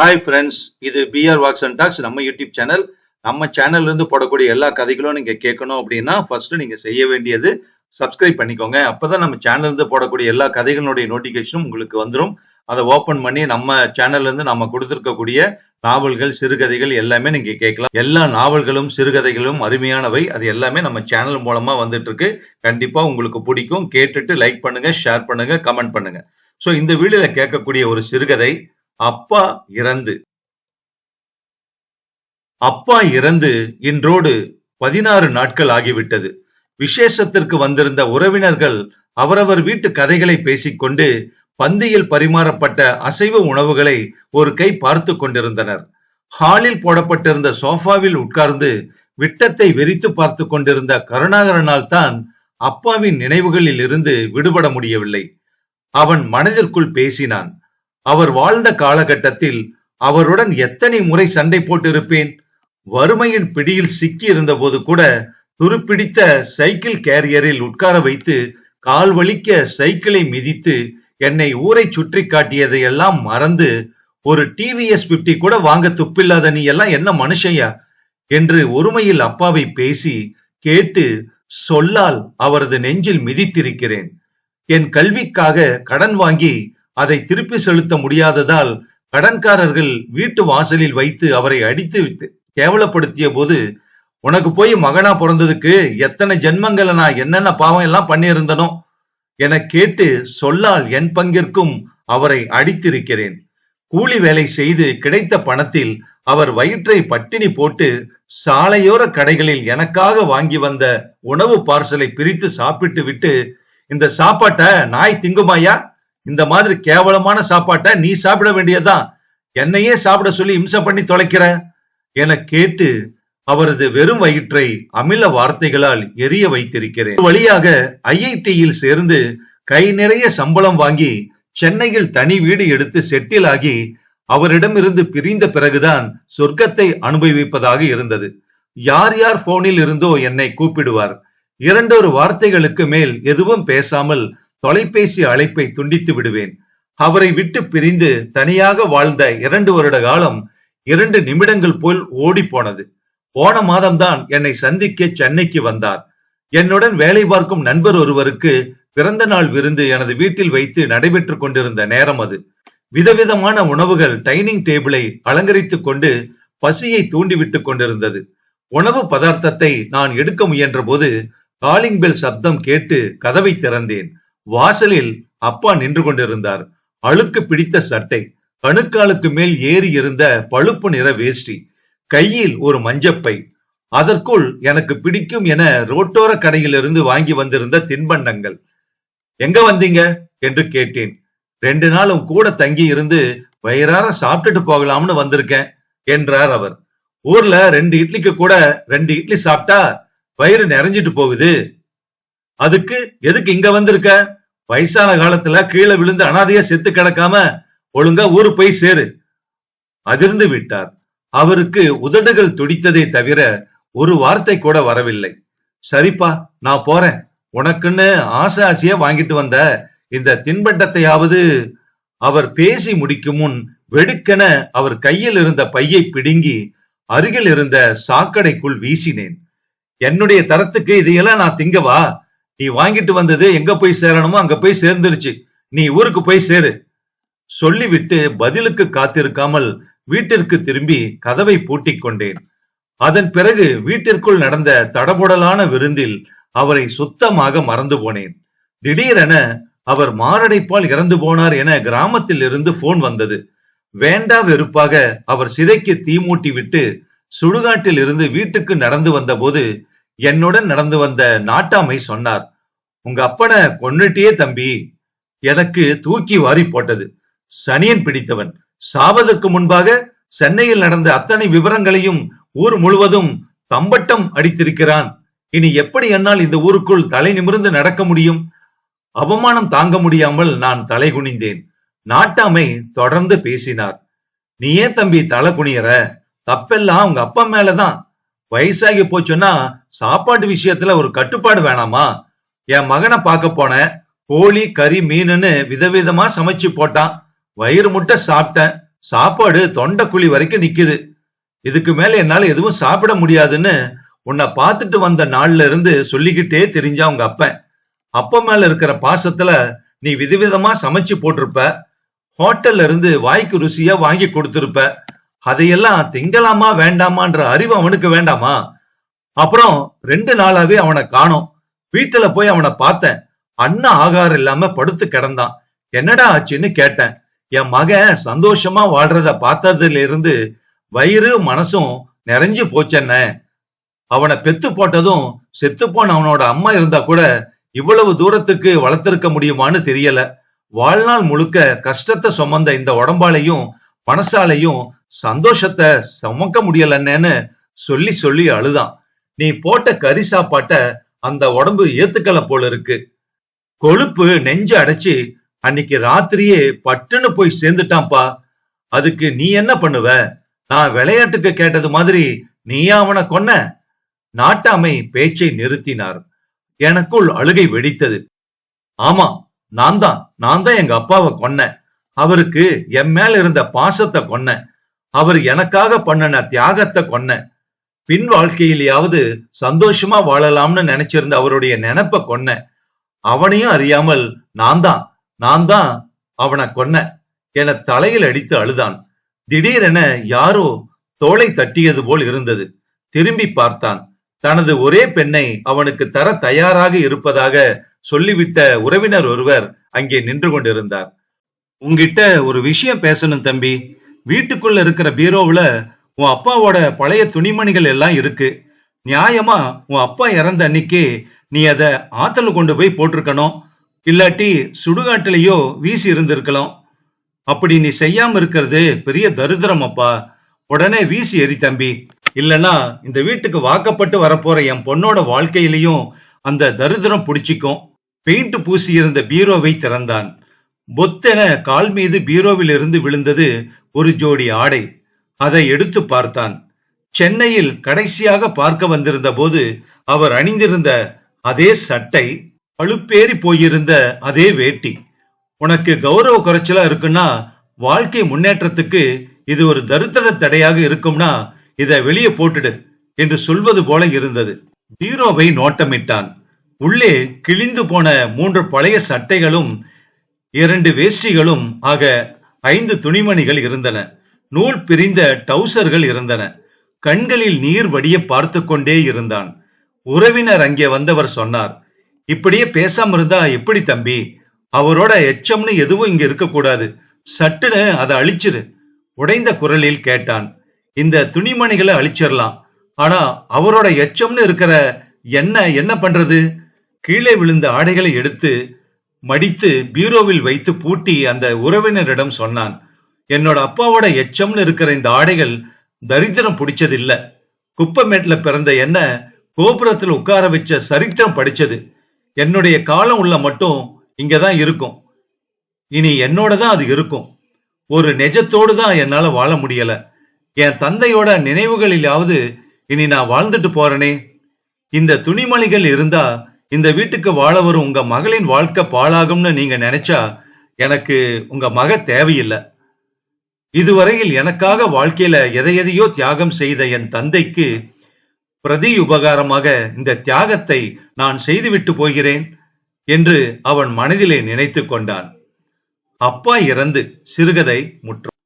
Hi friends இது PR walks and talks நம்ம YouTube channel நம்ம சேனல்ல இருந்து போடக்கூடிய எல்லா கதைகளும் நீங்க கேட்கணும் அப்படின்னா ஃபர்ஸ்ட் நீங்க செய்ய வேண்டியது சப்ஸ்கிரைப் பண்ணிக்கோங்க. அப்பதான் நம்ம சேனல்ல இருந்து போடக்கூடிய எல்லா கதைகளுடைய நோட்டிபிகேஷனும் உங்களுக்கு வந்துடும் அதை ஓபன் பண்ணி நம்ம சேனல்ல இருந்து நம்ம கொடுத்துருக்கக்கூடிய நாவல்கள் சிறுகதைகள் எல்லாமே நீங்க கேட்கலாம். எல்லா நாவல்களும் சிறுகதைகளும் அருமையானவை. அது எல்லாமே நம்ம சேனல் மூலமா வந்துட்டு இருக்கு கண்டிப்பா உங்களுக்கு பிடிக்கும். கேட்டுட்டு லைக் பண்ணுங்க ஷேர் பண்ணுங்க கமெண்ட் பண்ணுங்க. ஸோ இந்த வீடியோல கேட்கக்கூடிய ஒரு சிறுகதை அப்பா இறந்து. அப்பா இறந்து இன்றோடு பதினாறு நாட்கள் ஆகிவிட்டது. விசேஷத்திற்கு வந்திருந்த உறவினர்கள் அவரவர் வீட்டு கதைகளை பேசிக்கொண்டு பந்தியில் பரிமாறப்பட்ட அசைவ உணவுகளை ஒரு கை பார்த்து கொண்டிருந்தனர். ஹாலில் போடப்பட்டிருந்த சோஃபாவில் உட்கார்ந்து விட்டத்தை வெறித்து பார்த்து கொண்டிருந்த கருணாகரனால் தான் அப்பாவின் நினைவுகளில் இருந்து விடுபட முடியவில்லை. அவன் மனதிற்குள் பேசினான். அவர் வாழ்ந்த காலகட்டத்தில் அவருடன் எத்தனை முறை சண்டை போட்டிருப்பேன்? வறுமையின் பிடியில் சிக்கி இருந்தபோது கூட துருப்பிடித்த சைக்கிள் கேரியரில் உட்கார வைத்து கால் வலிக்க சைக்கிளை மிதித்து என்னை ஊரை சுற்றி காட்டியதையெல்லாம் மறந்து ஒரு டிவிஎஸ் பிப்டி கூட வாங்க துப்பில்லாத நீ எல்லாம் என்ன மனுஷையா என்று ஒருமையில் அப்பாவை பேசி கேட்டு சொல்லால் அவரது நெஞ்சில் மிதித்திருக்கிறேன். என் கல்விக்காக கடன் வாங்கி அதை திருப்பி செலுத்த முடியாததால் கடன்காரர்கள் வீட்டு வாசலில் வைத்து அவரை அடித்து விட்டு கேவலப்படுத்திய போது உனக்கு போய் மகனா பிறந்ததுக்கு எத்தனை ஜென்மங்களை நான் என்னென்ன பாவம் எல்லாம் பண்ணியிருந்தனோ என கேட்டு சொல்லால் என் பங்கிற்கும் அவரை அடித்திருக்கிறேன். கூலி வேலை செய்து கிடைத்த பணத்தில் அவர் வயிற்றை பட்டினி போட்டு சாலையோர கடைகளில் எனக்காக வாங்கி வந்த உணவு பார்சலை பிரித்து சாப்பிட்டு விட்டு இந்த சாப்பாட்டை நாய் திங்குமாயா இந்த மாதிரி கேவலமான சாப்பாட்டை நீ சாப்பிட வேண்டியதுதான். என்னையே சாப்பிட சொல்லி இம்சை பண்ணி தொலைக்கிற? என கேட்டு அவரது வெறும் வயிற்றை அமில வார்த்தைகளால் எரிய வைத்திருக்கிறேன். வழியாக ஐஐடியில் சேர்ந்து கை நிறைய சம்பளம் வாங்கி சென்னையில் தனி வீடு எடுத்து செட்டில் ஆகி அவரிடமிருந்து பிரிந்த பிறகுதான் சொர்க்கத்தை அனுபவிப்பதாக இருந்தது. யார் யார் போனில் இருந்தோ என்னை கூப்பிடுவார். இரண்டொரு வார்த்தைகளுக்கு மேல் எதுவும் பேசாமல் தொலைபேசி அழைப்பை துண்டித்து விடுவேன். அவரை விட்டு பிரிந்து தனியாக வாழ்ந்த இரண்டு வருட காலம் இரண்டு நிமிடங்கள் போல் ஓடி போனது போன மாதம்தான் என்னை சந்திக்க சென்னைக்கு வந்தார். என்னுடன் வேலை பார்க்கும் நண்பர் ஒருவருக்கு பிறந்த நாள் விருந்து எனது வீட்டில் வைத்து நடைபெற்றுக் கொண்டிருந்த நேரம் அது. விதவிதமான உணவுகள் டைனிங் டேபிளை அலங்கரித்துக் கொண்டு பசியை தூண்டிவிட்டுக் கொண்டிருந்தது. உணவு பதார்த்தத்தை நான் எடுக்க முயன்ற போது காலிங் பெல் சப்தம் கேட்டு கதவை திறந்தேன். வாசலில் அப்பா நின்று கொண்டிருந்தார். அழுக்கு பிடித்த சட்டை கணுக்காலுக்கு மேல் ஏறி இருந்த பழுப்பு நிற வேஷ்டி கையில் ஒரு மஞ்சப்பை. அதற்குள் எனக்கு பிடிக்கும் என ரோட்டோர கடையிலிருந்து வாங்கி வந்திருந்த தின்பண்டங்கள். எங்க வந்தீங்க? என்று கேட்டேன். ரெண்டு நாளும் கூட தங்கி இருந்து வயிறார சாப்பிட்டுட்டு போகலாம்னு வந்திருக்கேன் என்றார் அவர். ஊர்ல ரெண்டு இட்லிக்கு கூட ரெண்டு இட்லி சாப்பிட்டா வயிறு நிறைஞ்சிட்டு போகுது. அதுக்கு எதுக்கு இங்க வந்திருக்க? வயசான காலத்துல கீழே விழுந்து அனாதையா செத்து கிடக்காம ஒழுங்கா ஊரு போய் சேரு. அதிர்ந்து விட்டார். அவருக்கு உதடுகள் துடித்ததே தவிர ஒரு வார்த்தை கூட வரவில்லை. சரிப்பா நான் போறேன். உனக்குன்னு ஆசை ஆசையா வாங்கிட்டு வந்த இந்த தின்பண்டத்தையாவது அவர் பேசி முடிக்கும் முன் வெடுக்கென அவர் கையில் இருந்த பையை பிடுங்கி அருகில் இருந்த சாக்கடைக்குள் வீசினேன். என்னுடைய தரத்துக்கு இதையெல்லாம் நான் திங்கவா? நீ வாங்கிட்டு வந்தது எங்க போய் சேரணுமோ அங்க போய் சேர்ந்துருச்சு. நீ ஊருக்கு போய் சேரு. சொல்லிவிட்டு பதிலுக்கு காத்திருக்காமல் வீட்டிற்கு திரும்பி கதவை பூட்டிக் கொண்டேன். அதன் பிறகு வீட்டிற்குள் நடந்த தடபுடலான விருந்தில் அவரை சுத்தமாக மறந்து போனேன். திடீரென அவர் மாரடைப்பால் இறந்து போனார் என கிராமத்தில் இருந்து போன் வந்தது. வேண்டா வெறுப்பாக அவர் சிதைக்கு தீ மூட்டி விட்டு சுடுகாட்டில் இருந்து வீட்டுக்கு நடந்து வந்தபோது என்னுடன் நடந்து வந்த நாட்டாமை சொன்னார் உங்க அப்பனை கொன்னுட்டியே தம்பி. எனக்கு தூக்கி வாரி போட்டது. சனியன் பிடித்தவன். சாவதற்கு முன்பாக சென்னையில் நடந்த அத்தனை விவரங்களையும் ஊர் முழுவதும் தம்பட்டம் அடித்திருக்கிறான். இனி எப்படி என்னால் இந்த ஊருக்குள் தலை நிமிர்ந்து நடக்க முடியும்? அவமானம் தாங்க முடியாமல் நான் தலை குனிந்தேன். நாட்டாமை தொடர்ந்து பேசினார். நீ ஏன் தம்பி தலை குனியற? தப்பெல்லாம் உங்க அப்பா மேலதான். வயசாகி போச்சுன்னா சாப்பாடு விஷயத்துல ஒரு கட்டுப்பாடு வேணாமா? என் மகனை பார்க்க போனேன் கோழி கறி மீனுன்னு விதவிதமா சமைச்சு போட்டான். வயிறு முட்டை சாப்பிட்டேன். சாப்பாடு தொண்டை குழி வரைக்கும் நிக்குது. இதுக்கு மேல என்னால எதுவும் சாப்பிட முடியாதுன்னு உன்னை பார்த்துட்டு வந்த நாள்ல இருந்து சொல்லிக்கிட்டே தெரிஞ்சா உங்க அப்பன் அப்ப மேல இருக்கிற பாசத்துல நீ விதவிதமா சமைச்சு போட்டிருப்ப. ஹோட்டல்ல இருந்து வாய்க்கு ருசியா வாங்கி கொடுத்துருப்ப. அதையெல்லாம் திங்கலாமா வேண்டாமான்ற அறிவு அவனுக்கு வேண்டாமா? அப்புறம் ரெண்டு நாளாவே அவனை காணோம். வீட்டுல போய் அவனை பார்த்தேன். அண்ணன் ஆகாரம் இல்லாம படுத்து கிடந்தான். என்னடா ஆச்சுன்னு கேட்டேன். என் மகன் சந்தோஷமா வாழ்றத பார்த்ததுல இருந்து வயிறு மனசும் நிறைஞ்சு போச்சென்ன. அவனை பெத்து போட்டதும் செத்து போன அவனோட அம்மா இருந்தா கூட இவ்வளவு தூரத்துக்கு வளர்த்திருக்க முடியுமான்னு தெரியல. வாழ்நாள் முழுக்க கஷ்டத்தை சுமந்த இந்த உடம்பாலையும் மனசாலையும் சந்தோஷத்தை சுமக்க முடியலன்னு சொல்லி சொல்லி அழுதான். நீ போட்ட கறி சாப்பாட்ட அந்த உடம்பு ஏத்துக்கல போல இருக்கு. கொழுப்பு நெஞ்சு அடைச்சு அன்னைக்கு ராத்திரியே பட்டுன்னு போய் சேர்ந்துட்டான்ப்பா. அதுக்கு நீ என்ன பண்ணுவ? நான் விளையாட்டுக்கு கேட்டது மாதிரி நீ அவனை கொன்ன? நாட்டாமை பேச்சை நிறுத்தினார். எனக்குள் அழுகை வெடித்தது. ஆமா நான் தான் நான் தான் எங்க அப்பாவை கொன்னேன் அவருக்கு என் மேல இருந்த பாசத்தை கொன்ன அவர் எனக்காக பண்ணின தியாகத்தை கொன்ன பின் வாழ்க்கையிலேயாவது சந்தோஷமா வாழலாம்னு நினைச்சிருந்த அவருடைய நினைப்ப கொன்ன அவனையும் அறியாமல் நான் தான் நான் தான் அவனை கொன்ன என தலையில் அடித்து அழுதான். திடீரென யாரோ தோளை தட்டியது போல் இருந்தது. திரும்பி பார்த்தான். தனது ஒரே பெண்ணை அவனுக்கு தர தயாராக இருப்பதாக சொல்லிவிட்ட உறவினர் ஒருவர் அங்கே நின்று கொண்டிருந்தார். உங்ககிட்ட ஒரு விஷயம் பேசணும் தம்பி. வீட்டுக்குள்ள இருக்கிற பீரோவுல உன் அப்பாவோட பழைய துணிமணிகள் எல்லாம் இருக்கு. நியாயமா உன் அப்பா இறந்த அன்னைக்கு நீ அதை ஆத்துல கொண்டு போய் போட்டிருக்கணும். இல்லாட்டி சுடுகாட்டிலேயோ வீசி இருந்திருக்கலாம். அப்படி நீ செய்யாம இருக்கிறது பெரிய தரித்திரம் அப்பா. உடனே வீசி எரி தம்பி. இல்லனா இந்த வீட்டுக்கு வாக்கப்பட்டு வரப்போற என் பொண்ணோட வாழ்க்கையிலையும் அந்த தரித்திரம் பிடிச்சிக்கும். பெயிண்ட் பூசி இருந்த பீரோவை திறந்தான். பொத்தென கால் மீது பீரோவில் இருந்து விழுந்தது ஒரு ஜோடி ஆடை. அதை எடுத்து பார்த்தான். சென்னையில் கடைசியாக பார்க்க வந்திருந்த போது அவர் அணிந்திருந்த அதே சட்டை பழுப்பேறி போயிருந்த அதே வேட்டி. உனக்கு கௌரவ குறைச்சலா இருக்குன்னா வாழ்க்கை முன்னேற்றத்துக்கு இது ஒரு தருத்திர தடையாக இருக்கும்னா இதை வெளியே போட்டுடு என்று சொல்வது போல இருந்தது. பீரோவை நோட்டமிட்டான். உள்ளே கிழிந்து போன மூன்று பழைய சட்டைகளும் இரண்டு வேஷ்டிகளும் ஆக ஐந்து துணிமணிகள் இருந்தன. நூல் பிரிந்த டவுசர்கள் இருந்தன. கண்களில் நீர் வடிய பார்த்து கொண்டே இருந்தான். உறவினர் அங்கே வந்தவர் சொன்னார் இப்படியே பேசாம இருந்தா எப்படி தம்பி? அவரோட எச்சம்னு எதுவும் இங்க இருக்கக்கூடாது சட்டுன்னு அதை அழிச்சிரு உடைந்த குரலில் கேட்டான். இந்த துணிமணிகளை அழிச்சிடலாம் ஆனா அவரோட எச்சம்னு இருக்கிற என்ன என்ன பண்றது? கீழே விழுந்த ஆடைகளை எடுத்து மடித்து பீரோவில் வைத்து பூட்டி அந்த உறவினரிடம் சொன்னான் என்னோட அப்பாவோட எச்சம்னு இருக்கிற இந்த ஆடைகள் தரித்திரம் பிடிச்சதில்ல. குப்பமேட்டில் குப்பமேட்ல பிறந்த என்ன கோபுரத்தில் உட்கார வச்ச சரித்திரம் படிச்சது. என்னுடைய காலம் உள்ள மட்டும் இங்கதான் இருக்கும். இனி என்னோட தான் அது இருக்கும். ஒரு நெஜத்தோடு தான் என்னால வாழ முடியல. என் தந்தையோட நினைவுகளிலாவது இனி நான் வாழ்ந்துட்டு போறேனே. இந்த துணிமணிகள் இருந்தா இந்த வீட்டுக்கு வாழ வரும் உங்க மகளின் வாழ்க்கை பாழாகும்னு நீங்க நினைச்சா எனக்கு உங்க மக தேவையில்லை. இதுவரையில் எனக்காக வாழ்க்கையில எதை எதையோ தியாகம் செய்த என் தந்தைக்கு பிரதி உபகாரமாக இந்த தியாகத்தை நான் செய்துவிட்டு போகிறேன் என்று அவன் மனதிலே நினைத்து கொண்டான். அப்பா இறந்து சிறுகதை முற்றும்